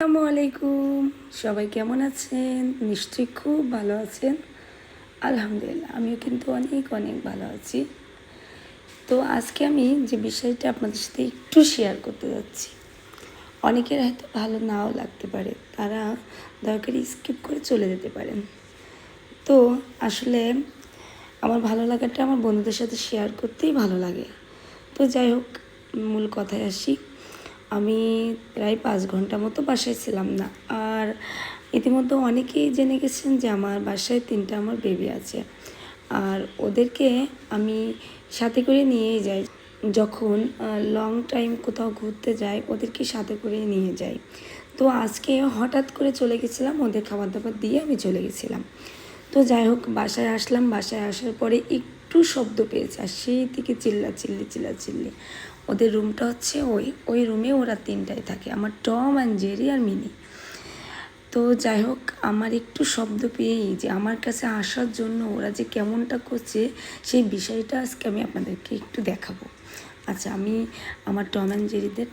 আসসালামু আলাইকুম। সবাই কেমন আছেন? নিশ্চয়ই খুব ভালো আছেন। আলহামদুলিল্লাহ, আমিও কিন্তু অনেক অনেক ভালো আছি। তো আজকে আমি যে বিষয়টা আপনাদের সাথে একটু শেয়ার করতে যাচ্ছি। অনেকের হয়তো ভালো নাও লাগতে পারে, তারা দরকারি স্কিপ করে চলে যেতে পারেন। তো আসলে আমার ভালো লাগাটা আমার বন্ধুদের সাথে শেয়ার করতেই ভালো লাগে। তো যাই হোক, মূল কথায় আসি। আমি প্রায় পাঁচ ঘণ্টা মতো বাসায় ছিলাম না। আর ইতিমধ্যে অনেকেই জেনে গেছেন যে আমার বাসায় তিনটা আমার বেবি আছে। আর ওদেরকে আমি সাথে করে নিয়েই যাই। যখন লং টাইম কোথাও ঘুরতে যাই, ওদেরকে সাথে করে নিয়ে যাই। তো আজকে হঠাৎ করে চলে গেছিলাম, ওদের খাবার দাবার দিয়ে আমি চলে গেছিলাম। তো যাই হোক, বাসায় আসলাম। বাসায় আসার পরে একটু শব্দ পেয়েছে, আর সেই থেকে চিল্লা চিল্লি চিল্লা চিল্লি ওদের রুমটা হচ্ছে ওই ওই রুমে ওরা তিনটাই থাকে, আমার টম অ্যান্ড জেরি আর মিনি। তো যাই হোক, আমার একটু শব্দ পেয়েই যে আমার কাছে আসার জন্য ওরা যে কেমনটা করছে, সেই বিষয়টা আজকে আমি আপনাদেরকে একটু দেখাবো। আচ্ছা আমি আমার টম অ্যান্ড জেরিদের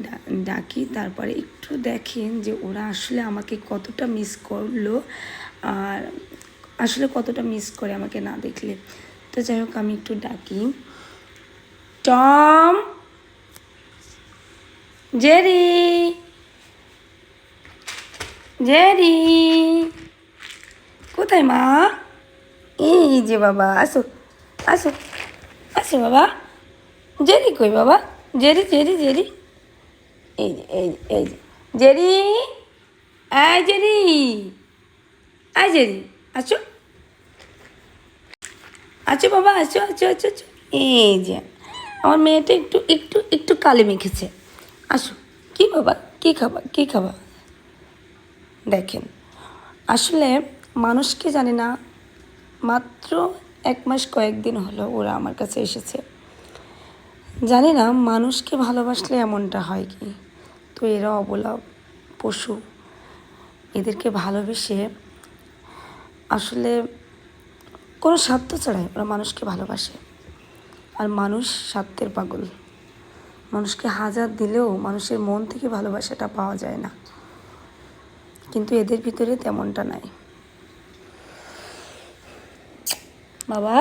ডাকি, তারপরে একটু দেখেন যে ওরা আসলে আমাকে কতটা মিস করল, আর আসলে কতটা মিস করে আমাকে না দেখলে। তো যাই হোক, আমি একটু ডাকি। টম! Jerry Jerry. কোথায় মা? এই যে বাবা, আসো আসো আসো বাবা। জেরি কই বাবা? Jerry Jerry Jerry. এই যে এই যে এই যে। জেরি, আয় জেরি আয় জেরি আছো আছো বাবা আছো আছো আছো আছো এই যে, আমার মেয়েটা একটু একটু একটু কালি মেখেছে। আসো। কি বাবা? কি খাবা? কি খাবা? দেখেন, আসলে মানুষকে জানে না, মাত্র এক মাস কয়েকদিন হলো ওরা আমার কাছে এসেছে। জানি না মানুষকে ভালোবাসলে এমনটা হয় কি? তো এরা অবলা পশু, এদেরকে ভালোবেসে আসলে কোনো স্বার্থ ছাড়াই ওরা মানুষকে ভালোবাসে। আর মানুষ স্বার্থের পাগল। মানুষকে হাজার দিলেও মানুষের মন থেকে ভালোবাসাটা পাওয়া যায় না। কিন্তু এদের ভিতরে তেমনটা নাই। বাবা,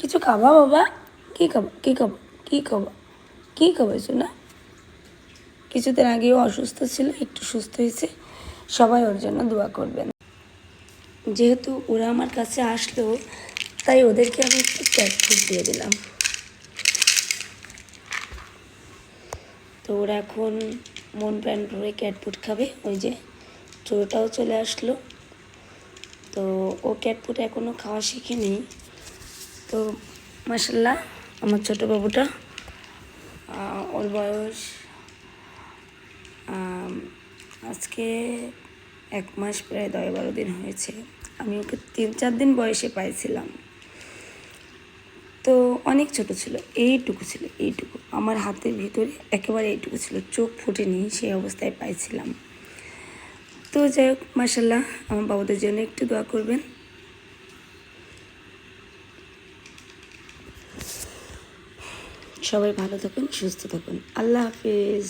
কিছু খাবা বাবা? কী খাবা কী খাবা কী খাবা কী খাবা না কিছুদিন আগেও অসুস্থ ছিল, একটু সুস্থ হয়েছে। সবাই ওর জন্য দোয়া করবেন। যেহেতু ওরা আমার কাছে আসলো, তাই ওদেরকে আমি একটু ক্যাট ফুড দিয়ে দিলাম। তো ওরা এখন মন প্যান ভরে ক্যাট ফুড খাবে। ওই যে ছোটোটাও চলে আসলো। তো ও ক্যাট ফুড এখনও খাওয়া শিখেনি তো মাসাল্লাহ আমার ছোটো বাবুটা ওর বয়স আজকে এক মাস প্রায় দশ বারো দিন হয়েছে। আমি ওকে তিন চার দিন বয়সে পাইছিলাম। তো অনেক ছোট ছিল, এইটুকু ছিল, এইটুকু। আমার হাতের ভিতরে একেবারে এইটুকু ছিল, চোখ ফুটেনি, সেই অবস্থায় পাইছিলাম। তো যাই হোক মাসাল্লাহ আমার বাবুদের জন্য একটু দোয়া করবেন। সবাই ভালো থাকুন, সুস্থ থাকুন। আল্লাহ হাফিজ।